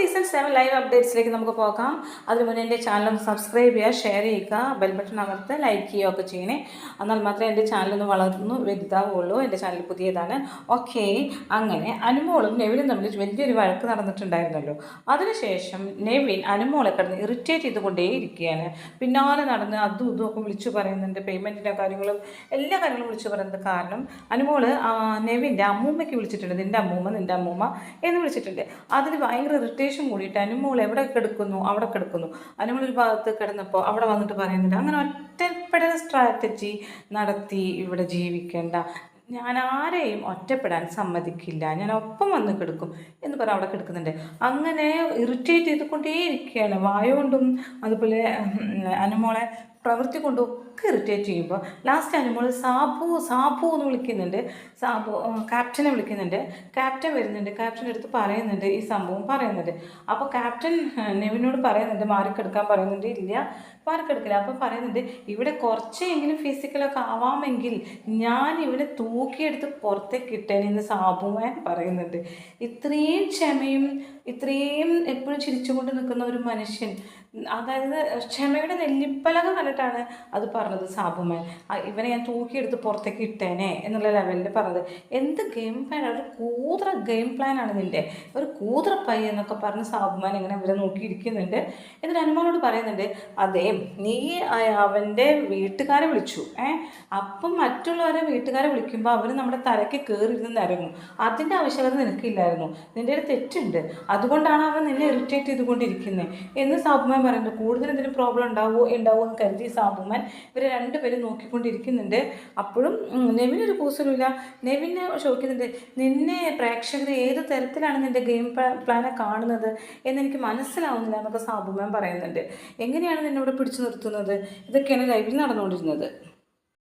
Season seven live അപ്ഡേറ്റ്സിലേക്ക് നമുക്ക് പോകാം. അതിന് മുന്നേ എന്റെ ചാനൽ സബ്സ്ക്രൈബ് ചെയ്യുക ഷെയർ ചെയ്യുക ബെൽ ബട്ടൺ അമർത്ത് ലൈക്ക് ചെയ്യുക ഒക്കെ ചെയ്യണേ. എന്നാൽ മാത്രമേ എന്റെ ചാനലൊന്ന് വളർന്നു വലുതാവുള്ളൂ. എന്റെ ചാനൽ പുതിയതാണ്. ഓക്കെ അങ്ങനെ അനുമോളും നെവിനും തമ്മിൽ വലിയൊരു വഴക്ക് നടന്നിട്ടുണ്ടായിരുന്നല്ലോ. അതിനുശേഷം നെവിൻ അനുമോളെ കിടന്ന് ഇറിറ്റേറ്റ് ചെയ്തുകൊണ്ടേയിരിക്കുകയാണ്. പിന്നാലെ നടന്ന് അതും ഇതും ഒക്കെ വിളിച്ചു പറയുന്നുണ്ട്. പേയ്മെന്റിന്റെ കാര്യങ്ങളും എല്ലാ കാര്യങ്ങളും വിളിച്ചു പറയുന്നത് കാരണം അനുമോൾ നെവിന്റെ അമ്മൂമ്മയ്ക്ക് വിളിച്ചിട്ടുണ്ട്. നിന്റെ അമ്മൂമ്മ നിന്റെ അമ്മൂമ്മ എന്ന് വിളിച്ചിട്ടുണ്ട്. അതിന് ഭയങ്കര ഇറിറ്റേഷൻ കൂടിയിട്ട് അനുമോൾ എവിടെ കിടക്കുന്നു? അവിടെ കിടക്കുന്നു. അതിന് ഒരു ഭാഗത്ത് കിടന്നപ്പോൾ അവിടെ വന്നിട്ട് പറയുന്നുണ്ട്. അങ്ങനെ ഒറ്റപ്പെടൽ സ്ട്രാറ്റജി നടത്തി ഇവിടെ ജീവിക്കേണ്ട. ഞാൻ ആരെയും ഒറ്റപ്പെടാൻ സമ്മതിക്കില്ല. ഞാൻ ഒപ്പം വന്ന് കിടക്കും എന്ന് പറഞ്ഞ് അവിടെ കിടക്കുന്നുണ്ട്. അങ്ങനെ ഇറിറ്റേറ്റ് ചെയ്തുകൊണ്ടേയിരിക്കുകയാണ്. വായ കൊണ്ടും അതുപോലെ അനുമോളെ പ്രവൃത്തി കൊണ്ടും ഒക്കെ ഇറിറ്റേറ്റ് ചെയ്യുമ്പോൾ ലാസ്റ്റ് അനുമോൾ സാബു സാബു എന്ന് വിളിക്കുന്നുണ്ട്. സാബു ക്യാപ്റ്റനെ വിളിക്കുന്നുണ്ട്. ക്യാപ്റ്റൻ വരുന്നുണ്ട്. ക്യാപ്റ്റന്റെ അടുത്ത് പറയുന്നുണ്ട് ഈ സംഭവം പറയുന്നുണ്ട്. അപ്പോൾ ക്യാപ്റ്റൻ നെവിനോട് പറയുന്നുണ്ട് മാറിക്കെടുക്കാൻ പറയുന്നുണ്ട്. ഇല്ല മാറിക്കെടുക്കില്ല. അപ്പോൾ പറയുന്നുണ്ട് ഇവിടെ കുറച്ചെങ്കിലും ഫിസിക്കലൊക്കെ ആവാമെങ്കിൽ ഞാൻ ഇവിടെ തൂക്കിയെടുത്ത് പുറത്തേക്ക് ഇട്ടേനെന്ന് സാബുമാൻ പറയുന്നുണ്ട്. ഇത്രയും ക്ഷമയും ഇത്രയും എപ്പോഴും ചിരിച്ചുകൊണ്ട് നിൽക്കുന്ന ഒരു മനുഷ്യൻ അതായത് ക്ഷമയുടെ നെല്ലിപ്പലക കണ്ടിട്ടാണ് അത് പറഞ്ഞത് സാബുമാൻ. ഇവനെ ഞാൻ തൂക്കിയെടുത്ത് പുറത്തേക്ക് ഇട്ടേനെ എന്നുള്ള ലെവലിൽ പറഞ്ഞത്. എന്ത് ഗെയിം പ്ലാൻ ഒരു കൂതറ ഗെയിം പ്ലാനാണ് നിന്റെ ഒരു കൂതറ പൈ എന്നൊക്കെ പറഞ്ഞ് സാബുമാൻ ഇങ്ങനെ ഇവരെ നോക്കിയിരിക്കുന്നുണ്ട്. എന്നിട്ട് ഹനുമാനോട് പറയുന്നുണ്ട് അതെ നീ അവന്റെ വീട്ടുകാരെ വിളിച്ചു. ഏ അപ്പം മറ്റുള്ളവരെ വീട്ടുകാരെ വിളിക്കുമ്പോൾ അവർ നമ്മുടെ തലയ്ക്ക് കയറിയിരുന്ന് നിരങ്ങും. അതിന്റെ ആവശ്യകത നിനക്കില്ലായിരുന്നു. നിന്റെ ഒരു തെറ്റുണ്ട്. അതുകൊണ്ടാണ് അവൻ നിന്നെ ഇറിറ്റേറ്റ് ചെയ്തുകൊണ്ടിരിക്കുന്നത് എന്ന് സാബുമാൻ പറയുന്നത് കൂടുതൽ എന്തെങ്കിലും പ്രോബ്ലം ഉണ്ടാവുമോ ഉണ്ടാവുമോ എന്ന് സാബുമാൻ ഇവരെ രണ്ടുപേരും നോക്കിക്കൊണ്ടിരിക്കുന്നുണ്ട്. അപ്പോഴും നെവിനൊരു കൂസലുമില്ല നെവിനെ ചോദിക്കുന്നുണ്ട് നിന്നെ പ്രേക്ഷകർ ഏത് തരത്തിലാണ് നിന്റെ ഗെയിം പ്ലാനെ കാണുന്നത്? എന്നെനിക്ക് മനസ്സിലാവുന്നില്ല എന്നൊക്കെ സാബുമാൻ പറയുന്നുണ്ട്. എങ്ങനെയാണ് നിന്നോട് പിടിച്ചു നിർത്തുന്നത്? ഇതൊക്കെയാണ് ലൈവിൽ നടന്നുകൊണ്ടിരുന്നത്.